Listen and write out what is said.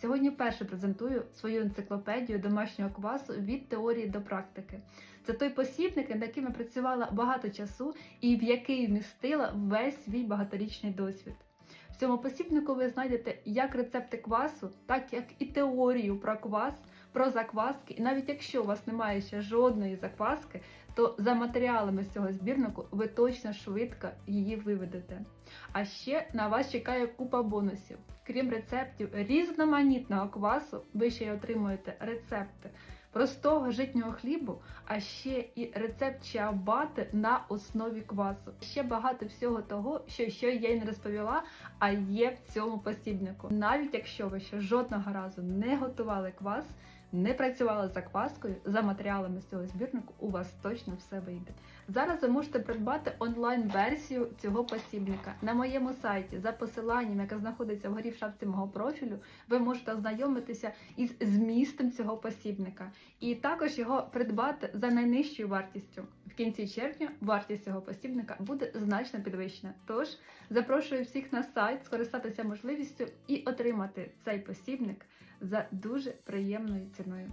Сьогодні вперше презентую свою енциклопедію домашнього квасу від теорії до практики. Це той посібник, над яким я працювала багато часу і в який вмістила весь свій багаторічний досвід. В цьому посібнику ви знайдете як рецепти квасу, так як і теорію про квас, про закваски. І навіть якщо у вас немає ще жодної закваски, то за матеріалами з цього збірнику ви точно швидко її виведете. А ще на вас чекає купа бонусів. Крім рецептів різноманітного квасу, ви ще й отримуєте рецепти простого житнього хлібу, а ще і рецепт чиабати на основі квасу. Ще багато всього того, що ще я й не розповіла, а є в цьому посібнику. Навіть якщо ви ще жодного разу не готували квас, не працювали з закваскою, за матеріалами з цього збірнику у вас точно все вийде. Зараз ви можете придбати онлайн-версію цього посібника на моєму сайті за посиланням, яке знаходиться вгорі в шапці мого профілю. Ви можете ознайомитися із змістом цього посібника і також його придбати за найнижчою вартістю. В кінці червня вартість цього посібника буде значно підвищена. Тож запрошую всіх на сайт скористатися можливістю і отримати цей посібник за дуже приємною ціною.